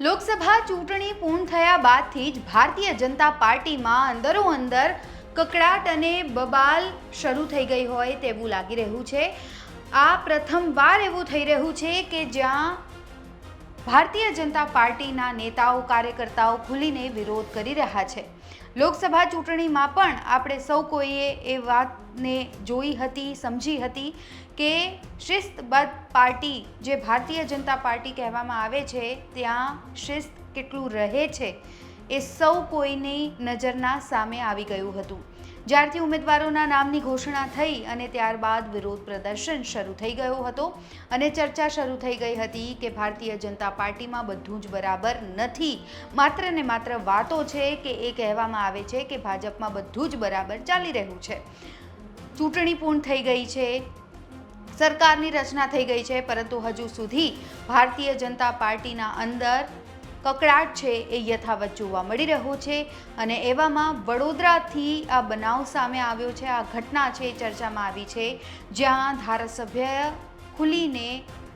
લોકસભા ચૂંટણી પૂર્ણ થયા બાદથી જ ભારતીય જનતા પાર્ટીમાં અંદરો અંદર કકડાટ અને બબાલ શરૂ થઈ ગઈ હોય તેવું લાગી રહ્યું છે. આ પ્રથમવાર એવું થઈ રહ્યું છે કે જ્યાં ભારતીય જનતા પાર્ટીના નેતાઓ, કાર્યકર્તાઓ ખુલીને વિરોધ કરી રહ્યા છે. લોકસભા ચૂંટણીમાં પણ આપણે સૌ કોઈએ એ વાતને જોઈ હતી, સમજી હતી કે શિસ્તબદ્ધ પાર્ટી, જે ભારતીય જનતા પાર્ટી કહેવામાં આવે છે, ત્યાં શિસ્ત કેટલું રહે છે, એ સૌ કોઈની નજરના સામે આવી ગયું હતું. જ્યારથી ઉમેદવારોના નામની ઘોષણા થઈ અને ત્યારબાદ વિરોધ પ્રદર્શન શરૂ થઈ ગયો હતો અને ચર્ચા શરૂ થઈ ગઈ હતી કે ભારતીય જનતા પાર્ટીમાં બધું જ બરાબર નથી. માત્ર ને માત્ર વાતો છે કે એ કહેવામાં આવે છે કે ભાજપમાં બધું જ બરાબર ચાલી રહ્યું છે. ચૂંટણી પૂર્ણ થઈ ગઈ છે, સરકારની રચના થઈ ગઈ છે, પરંતુ હજુ સુધી ભારતીય જનતા પાર્ટીના અંદર કકડાટ છે એ યથાવત જોવા મળી રહ્યો છે અને એવામાં વડોદરાથી આ બનાવ સામે આવ્યો છે, આ ઘટના છે ચર્ચામાં આવી છે, જ્યાં ધારાસભ્ય ખુલીને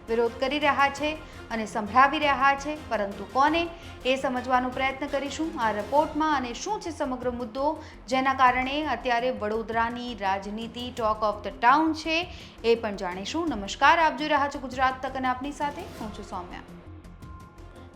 વિરોધ કરી રહ્યા છે અને સંભળાવી રહ્યા છે, પરંતુ કોને એ સમજવાનો પ્રયત્ન કરીશું? આ રિપોર્ટમાં અને શું છે સમગ્ર મુદ્દો? જેના કારણે અત્યારે વડોદરાની રાજનીતિ ટોક ઓફ ધ ટાઉન છે એ પણ જાણીશું. નમસ્કાર, આપ જોઈ રહ્યા છો ગુજરાત તક અને આપની સાથે. હું છું સૌમ્યા.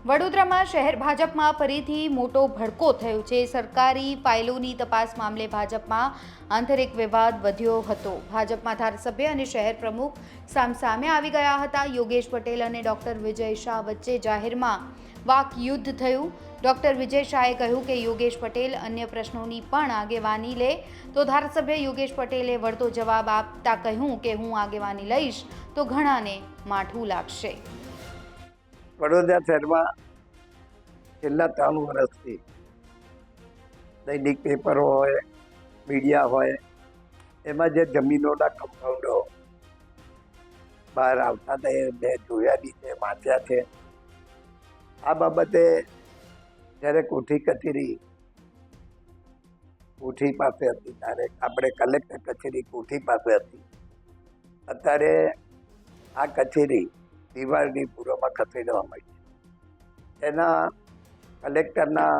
વડોદરામાં શહેર ભાજપમાં ફરીથી મોટો ભડકો થયો છે. સરકારી ફાઇલોની તપાસ મામલે ભાજપમાં આંતરિક વિવાદ વધ્યો હતો. ભાજપમાં ધારાસભ્ય અને શહેર પ્રમુખ સામસામે આવી ગયા હતા. યોગેશ પટેલ અને ડોક્ટર વિજય શાહ વચ્ચે જાહેરમાં વાક યુદ્ધ થયું. ડોક્ટર વિજય શાહે કહ્યું કે યોગેશ પટેલ અન્ય પ્રશ્નોની પણ આગેવાની લે. તો ધારાસભ્ય યોગેશ પટેલે વળતો જવાબ આપતા કહ્યું કે હું આગેવાની લઈશ તો ઘણાને માઠું લાગશે. વડોદરા શહેરમાં છેલ્લા ત્રણ વર્ષથી દૈનિક પેપરો હોય, મીડિયા હોય, એમાં જે જમીનોના કમ્પાઉન્ડો બહાર આવતા એ મેં જોયા છે વાંચ્યા છે. આ બાબતે જ્યારે કોઠી કચેરી, કોઠી પાસે હતી, ત્યારે આપણે કલેક્ટર કચેરી કોઠી પાસે હતી. અત્યારે આ કચેરી દિવાળની પૂર્વમાં ખસેડવામાં આવી છે એના કલેક્ટરના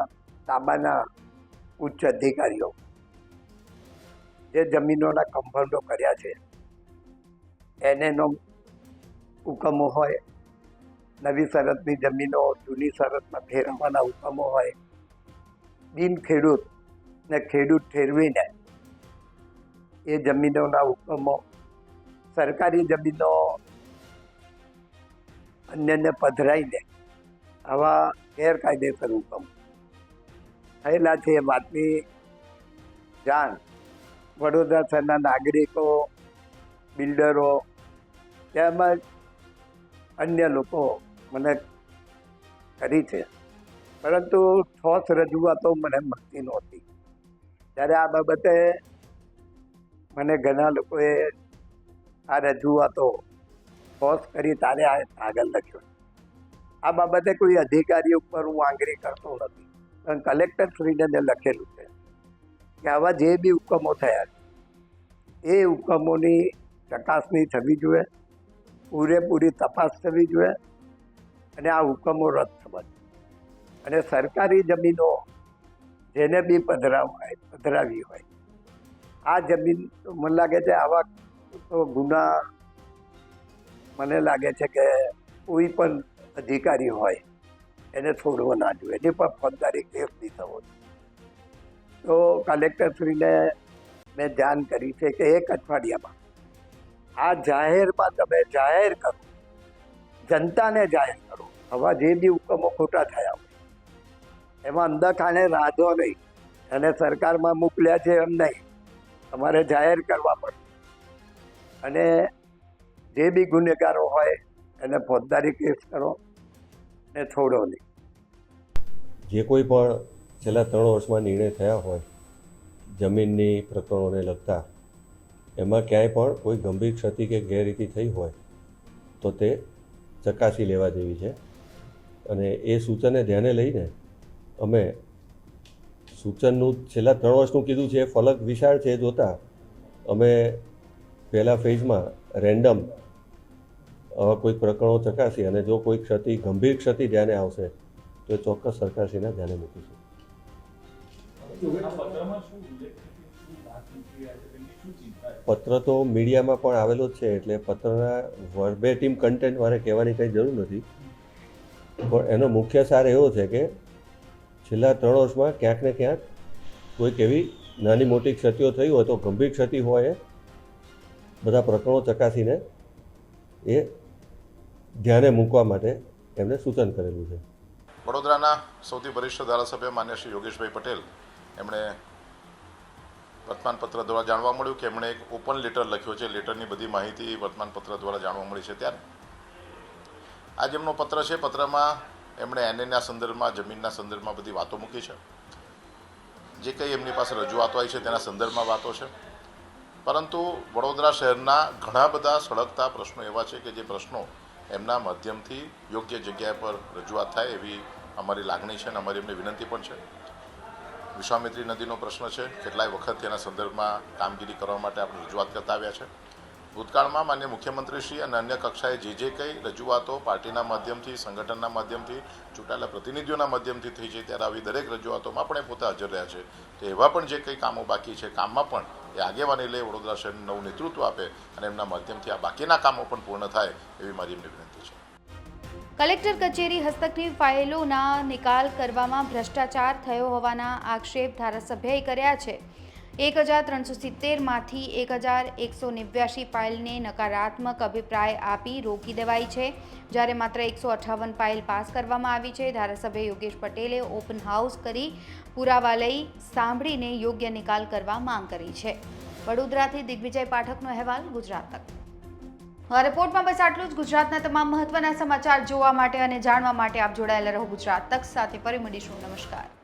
તાબાના ઉચ્ચ અધિકારીઓ જે જમીનોના કમ્પાઉન્ડો કર્યા છે, એનેનો હુકમો હોય, નવી શરતની જમીનો, જૂની શરતમાં ફેરવવાના હુકમો હોય, બિન ખેડૂત ને ખેડૂત ઠેરવીને એ જમીનોના હુકમો, સરકારી જમીનો અન્યને પધરાઈને આવા ગેરકાયદેસર હુકમ થયેલા છે એ વાતની જાણ વડોદરા શહેરના નાગરિકો, બિલ્ડરો, તેમજ અન્ય લોકો મને કરી છે. પરંતુ ઠોસ રજૂઆતો મને મળતી નહોતી. ત્યારે આ બાબતે મને ઘણા લોકોએ આ રજૂઆતો પોઝ કરી, તારે આ કાગળ લખ્યો આ બાબતે કોઈ અધિકારી ઉપર હું આંગળી કરતો નથી. પણ કલેક્ટર શ્રીને લખેલું છે કે આવા જે બી હુકમો થયા છે, એ હુકમોની ચકાસણી થવી જોઈએ, પૂરેપૂરી તપાસ થવી જોઈએ અને આ હુકમો રદ થવા જોઈએ. અને સરકારી જમીનો જેને બી પધરાવ, પધરાવી હોય, આ જમીન મને લાગે છે આવા તો ગુના મને લાગે છે કે કોઈ પણ અધિકારી હોય, એને છોડવો ના જોઈએ. એની પણ ફોજદારી કેસ નહીં થવો. તો કલેક્ટરશ્રીને મેં જાણ કરી છે કે એક અઠવાડિયામાં આ જાહેરમાં તમે જાહેર કરો. જનતાને જાહેર કરો. હવા જે બી હુકમો ખોટા થયા હોય, એમાં અંદરખાને રાધો નહીં. અને સરકારમાં મોકલ્યા છે એમ નહીં. તમારે જાહેર કરવા પડે અને જે બી ગુનેગારો હોય, એને ફોજદારી કેસ કરો, ને છોડો નહીં. જે કોઈ પણ છેલ્લા ત્રણ વર્ષમાં નિર્ણય થયા હોય, જમીનની પ્રકરણોને લગતા, એમાં ક્યાંય પણ કોઈ ગંભીર ક્ષતિ કે ગેરરીતિ થઈ હોય, તો તે ચકાસી લેવા જેવી છે. અને એ સૂચનને ધ્યાને લઈને અમે સૂચનનું છેલ્લા ત્રણ વર્ષનું કીધું છે ફલક વિશાળ છે જોતાં, અમે પહેલા ફેઝમાં રેન્ડમ આવા કોઈ પ્રકરણો ચકાસી અને જો કોઈ ક્ષતિ, ગંભીર ક્ષતિ ધ્યાને આવશે, તો એ ચોક્કસ સરકારશ્રીના ધ્યાને મૂકીશું. પત્ર તો મીડિયામાં પણ આવેલો જ છે, એટલે પત્રના વર્બેટિમ કન્ટેન્ટ મારે કહેવાની કંઈ જરૂર નથી. પણ એનો મુખ્ય સાર એવો છે કે છેલ્લા ત્રણ વર્ષમાં ક્યાંક ને ક્યાંક કોઈક એવી નાની મોટી ક્ષતિઓ થઈ હોય તો ગંભીર ક્ષતિ હોય બધા પ્રકરણો ચકાસીને એ ધ્યાને મૂકવા માટે એમને સૂચન કરેલું છે. વડોદરાના સૌથી વરિષ્ઠ ધારાસભ્ય માન્ય શ્રી યોગેશભાઈ પટેલ એમણે વર્તમાનપત્ર દ્વારા જાણવા મળ્યું કે એમણે એક ઓપન લેટર લખ્યો છે. લેટરની બધી માહિતી વર્તમાનપત્ર દ્વારા જાણવા મળી છે. ત્યારે આજ એમનો પત્ર છે. પત્રમાં એમણે એનએના સંદર્ભમાં, જમીનના સંદર્ભમાં બધી વાતો મૂકી છે. જે કંઈ એમની પાસે રજૂઆતો આવી છે તેના સંદર્ભમાં વાતો છે. પરંતુ વડોદરા શહેરના ઘણા બધા સળગતા પ્રશ્નો એવા છે કે જે પ્રશ્નો એમના માધ્યમથી યોગ્ય જગ્યા પર રજૂઆત થાય એવી અમારી લાગણી છે અને અમારી એમની વિનંતી પણ છે. વિશ્વામિત્રી નદીનો પ્રશ્ન છે, કેટલાય વખત તેના સંદર્ભમાં કામગીરી કરવા માટે આપણે રજૂઆત કરતા આવ્યા છે. ભૂતકાળમાં માન્ય મુખ્યમંત્રીશ્રી અને અન્ય કક્ષાએ જે જે કંઈ રજૂઆતો પાર્ટીના માધ્યમથી, સંગઠનના માધ્યમથી, ચૂંટાયેલા પ્રતિનિધિઓના માધ્યમથી થઈ છે, ત્યારે આવી દરેક રજૂઆતોમાં પણ એ પોતે હાજર રહ્યા છે. તો એવા પણ જે કંઈ કામો બાકી છે, કામમાં પણ એ આગેવાની લે વડોદરા શહેરનું નવું નેતૃત્વ આપે અને એમના માધ્યમથી આ બાકીના કામો પણ પૂર્ણ થાય એવી મારી એમની વિનંતી છે. કલેક્ટર કચેરી હસ્તકની ફાઇલોના નિકાલ કરવામાં ભ્રષ્ટાચાર થયો હોવાના આક્ષેપ ધારાસભ્યએ કર્યા છે. એક હજાર ત્રણસો સિત્તેરમાંથી એક હજાર એકસો નેવ્યાસી ફાઇલને નકારાત્મક અભિપ્રાય આપી રોકી દેવાઈ છે. જ્યારે માત્ર એકસો અઠ્ઠાવન ફાઇલ પાસ કરવામાં આવી છે. ધારાસભ્ય યોગેશ પટેલે ઓપન હાઉસ કરી પુરાવા લઈ સાંભળીને યોગ્ય નિકાલ કરવા માંગ કરી છે. વડોદરાથી દિગ્વિજય પાઠકનો અહેવાલ ગુજરાત તક. રિપોર્ટમાં બસ આટલું જ. ગુજરાતના તમામ મહત્વના સમાચાર જોવા માટે અને જાણવા માટે આપ જોડાયેલા રહો ગુજરાત તક. સાથે ફરી મળીશું. નમસ્કાર.